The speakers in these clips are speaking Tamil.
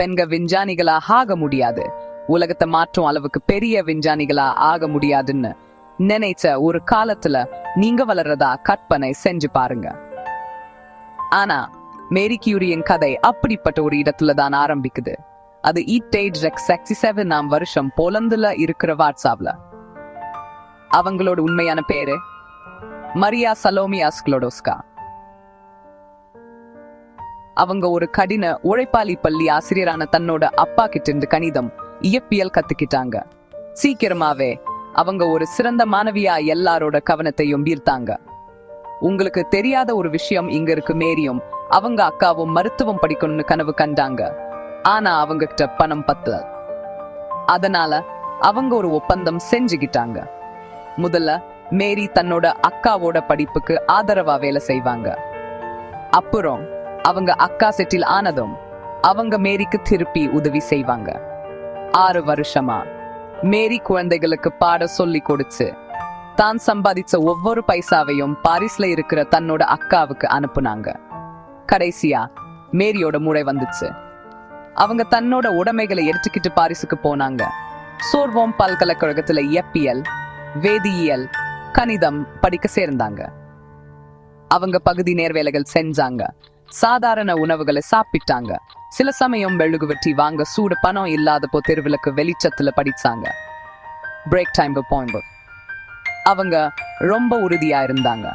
பெண்கள் விஞ்ஞானிகளா ஆக முடியாது. உலகத்தை மாற்றும் அளவுக்கு பெரிய விஞ்ஞானிகளா ஆக முடியாதுன்னு நினைச்ச ஒரு காலத்துல நீங்க வளர்றதா கற்பனை செஞ்சு பாருங்க. ஆனா மேரி கியூரியின் கதை அப்படிப்பட்ட ஒரு இடத்துல தான் ஆரம்பிக்குது. அது ஈட்டேஜ் சிக்ஸ்டி செவன் நாம் வருஷம் போலந்துல இருக்கிற வாட்ஸ்அப்ல. அவங்களோட உண்மையான பேரு மரியா சலோமியா ஸ்க்லோடோஸ்கா அவங்க ஒரு கடின உழைப்பாளி பள்ளி ஆசிரியரான தன்னோட அப்பா கிட்ட இருந்து கணிதம் இயற்பியல் கத்துக்கிட்டாங்க. சீக்கிரமாவே அவங்க ஒரு சிறந்த மாணவியா எல்லாரோட கவனத்தையும் ஈர்த்தாங்க. உங்களுக்கு தெரியாத ஒரு விஷயம் இங்க இருக்கு மேரியும் அவங்க அக்காவும் மருத்துவம் படிக்கணும்னு கனவு கண்டாங்க. ஆனா அவங்க கிட்ட பணம் பத்தல. அதனால அவங்க ஒரு ஒப்பந்தம் செஞ்சுக்கிட்டாங்க. முதல்ல மேரி தன்னோட அக்காவோட படிப்புக்கு ஆதரவா வேலை செய்வாங்க. அப்புறம் அவங்க அக்கா செட்டில் ஆனதும் அவங்க மேரிக்கு திருப்பி உதவி செய்வாங்க. ஆறு வருஷமா மேரி குழந்தைகளுக்கு பாட சொல்லி கொடுத்து தான் சம்பாதிச்ச ஒவ்வொரு பைசாவையும் பாரிஸ்ல இருக்கிற தன்னோட அக்காவுக்கு அனுப்புனாங்க. கடைசியா மேரியோட மூளை வந்துச்சு. அவங்க தன்னோட உடைமைகளை எடுத்துக்கிட்டு பாரிஸுக்கு போனாங்க. சோர்வோம் பல்கலைக்கழகத்துல இயற்பியல் வேதியியல் கணிதம் படிக்க சேர்ந்தாங்க. அவங்க பகுதி நேர்வேலைகள் செஞ்சாங்க. சாதாரண உணவுகளை சாப்பிட்டாங்க. சில சமயம் மெழுகு வெட்டி வாங்க சூடு பணம் இல்லாதப்போ தெருவிளக்கு வெளிச்சத்துல படிச்சாங்க. பிரேக் டைம் போயும்போது அவங்க ரொம்ப உறுதியா இருந்தாங்க.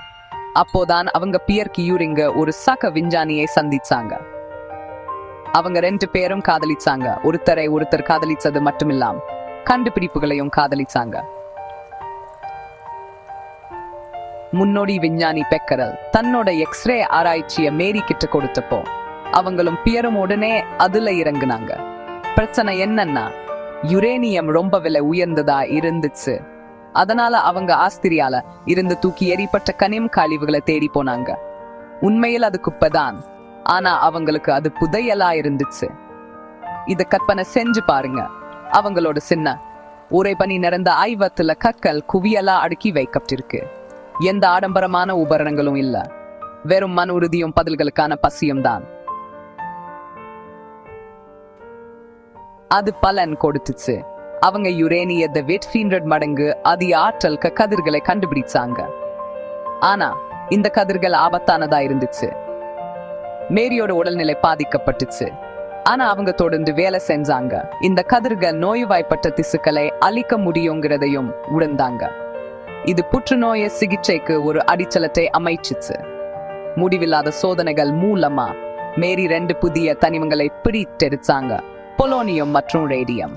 அப்போதான் அவங்க பியர் கியூரிங்க ஒரு சக விஞ்ஞானியை சந்திச்சாங்க. அவங்க ரெண்டு பேரும் காதலிச்சாங்க. ஒருத்தரை ஒருத்தர் காதலிச்சது மட்டுமில்லாம் கண்டுபிடிப்புகளையும் காதலிச்சாங்க. முன்னோடி விஞ்ஞானி பெக்கரல் தன்னோட எக்ஸ்ரே ஆராய்ச்சியை மேரி கிட்ட கொடுத்தப்போ அவங்களும் பியரும் உடனே அதுல இறங்குனாங்க. பிரச்சனை என்னன்னா யுரேனியம் ரொம்ப விலை உயர்ந்ததா இருந்துச்சு. அதனால அவங்க ஆஸ்திரியால இருந்து தூக்கி எறிப்பட்ட கனிம் கழிவுகளை தேடி போனாங்க. உண்மையில் அது குப்பைதான் ஆனா அவங்களுக்கு அது புதையலா இருந்துச்சு. இத கற்பனை செஞ்சு பாருங்க. அவங்களோட சின்ன உரை பணி நிறைந்த ஆய்வத்துல கற்கள் குவியலா அடுக்கி வைக்கப்பட்டிருக்கு. எந்த ஆடம்பரமான உபகரணங்களும் இல்ல. வெறும் மன உறுதியும் பதில்களுக்கான பசியும் தான். அது பலன் கொடுத்துச்சு. அவங்க யுரேனியத்தை வெட்ஃபீன்ரட் மடங்கு அதி ஆற்றல் கதிர்களை கண்டுபிடிச்சாங்க. ஆனா இந்த கதிர்கள் ஆபத்தானதா இருந்துச்சு. மேரியோட உடல்நிலை பாதிக்கப்பட்டுச்சு. ஆனா அவங்க தொடர்ந்து வேலை செஞ்சாங்க. இந்த கதிர்கள் நோய்வாய்ப்பட்ட திசுக்களை அழிக்க முடியுங்கிறதையும் உணர்ந்தாங்க. இது புற்றுநோய சிகிச்சைக்கு ஒரு அடிச்சலத்தை அமைச்சிச்சு. முடிவில்லாத சோதனைகள் மூலமா மேரி ரெண்டு புதிய தனிமங்களை பிரித்தெடுத்தாங்க. பொலோனியம் மற்றும் ரேடியம்.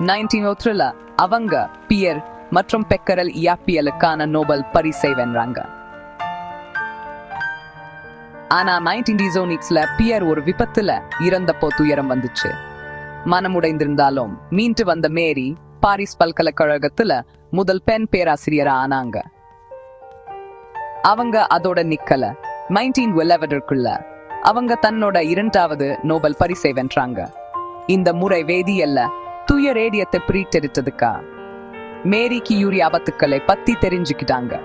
நைன்டீன் அவங்க பியர் மற்றும் பெக்கரல் இயாப்பியலுக்கான நோபல் பரிசை வென்றாங்க. ஆனா நைன்டீன் டிசோனிக்ஸ்ல பியர் ஒரு விபத்துல இறந்தப்போ துயரம் வந்துச்சு. மனமுடைந்திருந்தாலும் மீண்டு வந்த மேரி பாரிஸ் பல்கலைக்கழகத்துல முதல் பெண் பேராசிரியரா ஆனாங்க. அவங்க அதோட நிக்கல. நைன்டீன் அவங்க தன்னோட இரண்டாவது நோபல் பரிசை வென்றாங்க. இந்த முறை வேதியல்ல தூய ரேடியத்தை பிரித்தெடுத்ததுக்கா? மேரி கியூரி ஆபத்துக்களை பத்தி தெரிஞ்சுக்கிட்டாங்க.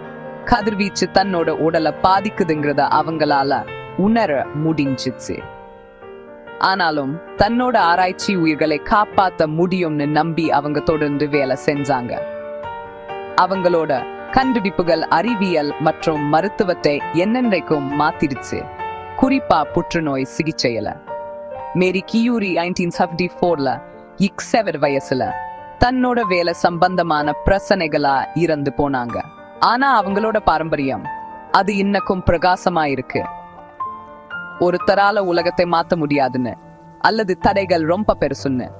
கதிர்வீச்சு தன்னோட உடலை பாதிக்குதுங்கிறத அவங்களால உணர முடிஞ்சிச்சு. ஆனாலும் தன்னோட ஆராய்ச்சி உயிர்களை காப்பாத்த முடியும்னு நம்பி அவங்க தொடர்ந்து வேலை செஞ்சாங்க. அவங்களோட கண்டுபிடிப்புகள் அறிவியல் மற்றும் மருத்துவத்தை என்னென்றைக்கும் மாத்திருச்சு குறிப்பா புற்றுநோய் சிகிச்சையில. மேரி கியூரி நைன்டீன் செவன்டி ஃபோர்ல இக்ஸெவர் வயசுல தன்னோட வேலை சம்பந்தமான பிரச்சனைகளா இறந்து போனாங்க. ஆனா அவங்களோட பாரம்பரியம் அது இன்னக்கும் பிரகாசமா இருக்கு ஒருத்தரால உலகத்தை மாத்த முடியாதுன்னு அல்லது தடைகள் ரொம்ப பெருசுன்னு.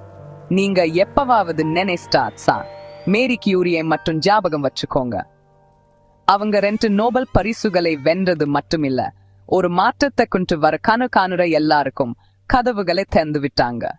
நீங்க எப்பவாவது நினைஸ்டாட்ஸா மேரி கியூரியை மற்றும் ஞாபகம் வச்சுக்கோங்க. அவங்க ரெண்டு நோபல் பரிசுகளை வென்றது மட்டுமில்ல ஒரு மாற்றத்தை கொண்டு வர கணு காணுற எல்லாருக்கும் கதவுகளை திறந்து விட்டாங்க.